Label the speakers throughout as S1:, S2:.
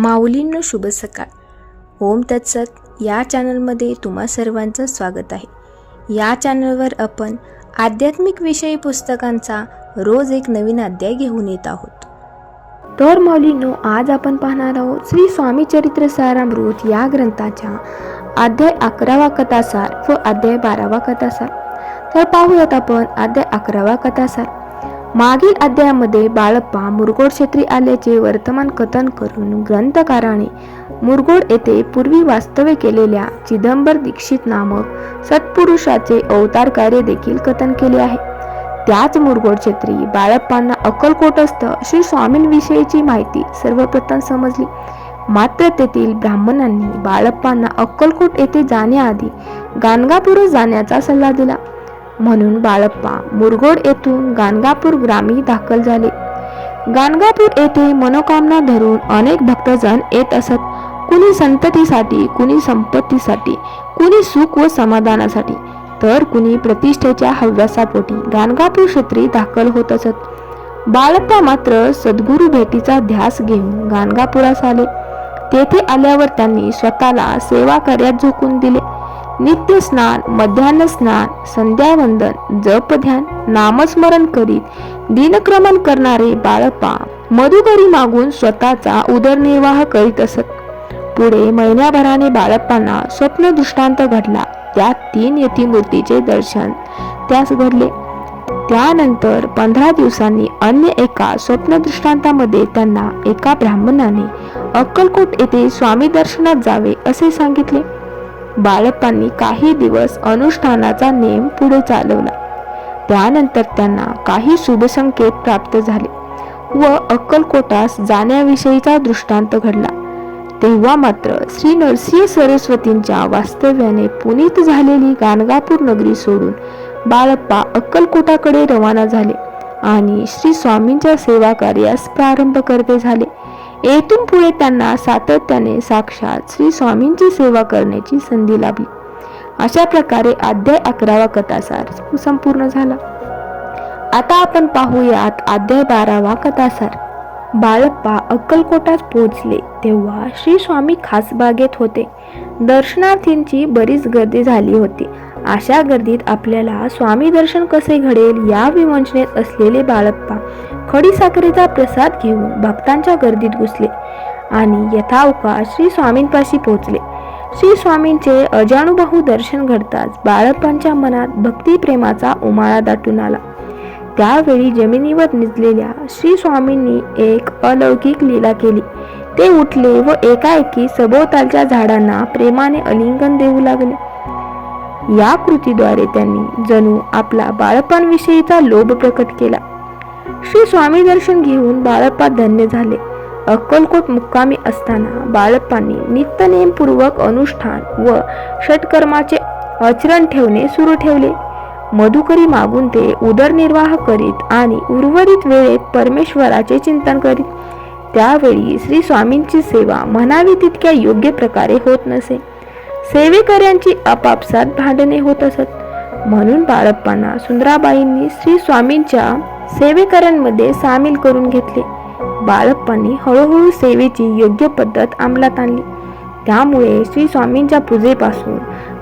S1: माऊलींनो शुभ सकाळ. ओम तत्सत. या चॅनलमध्ये तुम्हा सर्वांचं स्वागत आहे. या चॅनलवर आपण आध्यात्मिक विषयी पुस्तकांचा रोज एक नवीन अध्याय घेऊन येत आहोत. तर माऊलींनो आज आपण पाहणार आहोत श्री स्वामी चरित्र सारामृत या ग्रंथाच्या अध्याय अकरावा कथासार व अध्याय बारावा कथासार. तर पाहूयात आपण अध्याय अकरावा कथासार. मागील अध्यायामध्ये बाळप्पा मुरगोड क्षेत्री आल्याचे वर्तमान कथन करून ग्रंथकाराने मुरगोड येथे पूर्वी वास्तव्य केलेल्या चिदंबर दीक्षित नामक सत्पुरुषाचे अवतार कार्य देखील कथन केले आहे. त्याच मुरगोड क्षेत्री बाळप्पांना अक्कलकोटस्थ श्री स्वामींविषयीची माहिती सर्वप्रथम समजली. मात्र तेथील ब्राह्मणांनी बाळप्पांना अक्कलकोट येथे जाण्याआधी गाणगापूर जाण्याचा सल्ला दिला. म्हणून बाळप्पा मुरगोड येथून गाणगापूर ग्रामी दाखल झाले. गाणगापूर येथे मनोकामना धरून अनेक भक्तजन येत असत. कुणी संततीसाठी कुणी संपत्तीसाठी कुणी सुख व समाधानासाठी तर कुणी प्रतिष्ठेच्या हव्यासापोटी गाणगापूर क्षेत्री दाखल होत असत. बाळप्पा मात्र सद्गुरू भेटीचा ध्यास घेऊन गाणगापुरास आले. तेथे आल्यावर त्यांनी स्वतःला सेवा कार्यात झोकून दिले. नित्य स्नान मध्यान्ह स्नान संध्यावंदन जप ध्यान नामस्मरण करीत दिनक्रमण करणारे बाळप्पा मधुकरी मागून स्वतःचा उदरनिर्वाह करीत असत. पुढे महिन्याभराने बाळप्पांना स्वप्न दृष्टांत घडला. त्यात तीन यतीमूर्तीचे दर्शन. त्यास घडले. त्यानंतर पंधरा दिवसांनी अन्य एका स्वप्न दृष्टांतामध्ये त्यांना एका ब्राह्मणाने अक्कलकोट येथे स्वामी दर्शनात जावे असे सांगितले. बाळप्पांनी काही दिवस अनुष्ठानाचा नेम पुढे चालवला. त्यानंतर त्यांना काही शुभसंकेत प्राप्त झाले व अक्कलकोटास जाण्याविषयीचा दृष्टांत घडला. तेव्हा मात्र श्री नरसिंह सरस्वतींच्या वास्तव्याने पुनीत झालेली गाणगापूर नगरी सोडून बाळप्पा अक्कलकोटाकडे रवाना झाले आणि श्री स्वामींच्या सेवा कार्यास प्रारंभ करते झाले. येथून पुढे त्यांना सातत्याने साक्षात श्री स्वामींची सेवा करण्याची संधी लाभली. अशा प्रकारे अध्याय अकरावा कथासार संपूर्ण झाला. आता आपण पाहूयात अध्याय बारावा कथासार. बाळप्पा अक्कलकोटात पोहोचले तेव्हा श्री स्वामी खासबागेत होते. दर्शनार्थींची बरीच गर्दी झाली होती. अशा गर्दीत आपल्याला स्वामी दर्शन कसे घडेल या विवंचनेत असलेले बाळप्पा खडीसाखरेचा प्रसाद घेऊन भक्तांच्या गर्दीत घुसले आणि यथावकाश श्री स्वामींपाशी पोहोचले. श्री स्वामींचे अजानुबाहू दर्शन घडताच बाळप्पांच्या मनात भक्तिप्रेमाचा उमाळा दाटून आला. त्यावेळी जमिनीवर निजलेल्या श्री स्वामींनी एक अलौकिक लीला केली. ते उठले व एकाएकी सभोवतालच्या झाडांना प्रेमाने अलिंगन देऊ लागले. या कृतीद्वारे त्यांनी जणू आपला बाळपणविषयीचा लोभ प्रकट केला. श्री स्वामी दर्शन घेऊन बाळप्पा धन्य झाले. अक्कलकोट मुक्कामी असताना बाळप्पांनी नित्यनेमपूर्वक अनुष्ठान व षटकर्माचे आचरण ठेवणे सुरू ठेवले. मधुकरी मागून ते उदरनिर्वाह करीत आणि उर्वरित वेळेत परमेश्वराचे चिंतन करीत. त्यावेळी श्री स्वामींची सेवा म्हणावी तितक्या योग्य प्रकारे होत नसे. सेवेकऱ्यांची आपापसात भांडणे होत असत. म्हणून बाळप्पांना सुंदराबाईंनी श्री स्वामींच्या सेवेकऱ्यांमध्ये सामील करून घेतले. बाळप्पांनी हळूहळू सेवेची योग्य पद्धत अंमलात आणली. त्यामुळे श्री स्वामींच्या पूजेपासून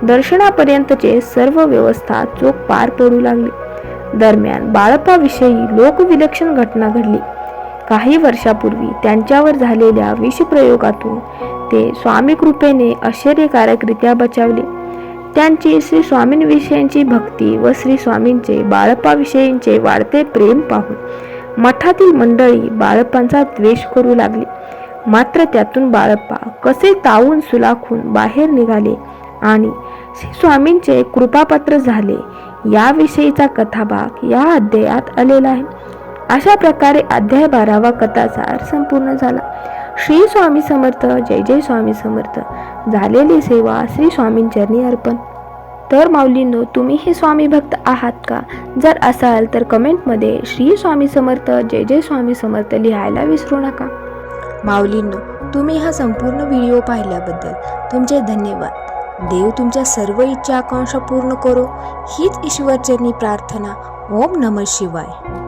S1: दर्शनापर्यंतचे सर्व व्यवस्था चोख पार पडू लागली. दरम्यान बाळप्पाविषयी लोकविलक्षण घटना घडली. काही वर्षापूर्वी त्यांच्यावर झालेल्या विषप्रयोगातून ते स्वामी कृपेने आश्चर्यकारकरित्या बचावले. त्यांची श्री स्वामींविषयींची भक्ती व श्री स्वामींचे बाळप्पाविषयींचे वाढते प्रेम पाहून मठातील मंडळी बाळप्पांचा द्वेष करू लागली. मात्र त्यातून बाळप्पा कसे तावून सुलाखून बाहेर निघाले आणि श्री स्वामींचे कृपापात्र झाले याविषयीचा कथाभाग या अध्यायात आलेला आहे. अशा प्रकारे अध्याय बारावा कथासार संपूर्ण झाला. श्री स्वामी समर्थ जय जय स्वामी समर्थ. झालेली सेवा श्री स्वामींचरणी अर्पण. तर माऊलींनो तुम्ही हे स्वामी भक्त आहात का? जर असाल तर कमेंटमध्ये श्री स्वामी समर्थ जय जय स्वामी समर्थ लिहायला विसरू नका. माऊलींनो तुम्ही हा संपूर्ण व्हिडिओ पाहिल्याबद्दल तुमचे धन्यवाद. देव तुमच्या सर्व इच्छा आकांक्षा पूर्ण करो. हीच ईश्वरचरणी प्रार्थना. ओम नमः शिवाय.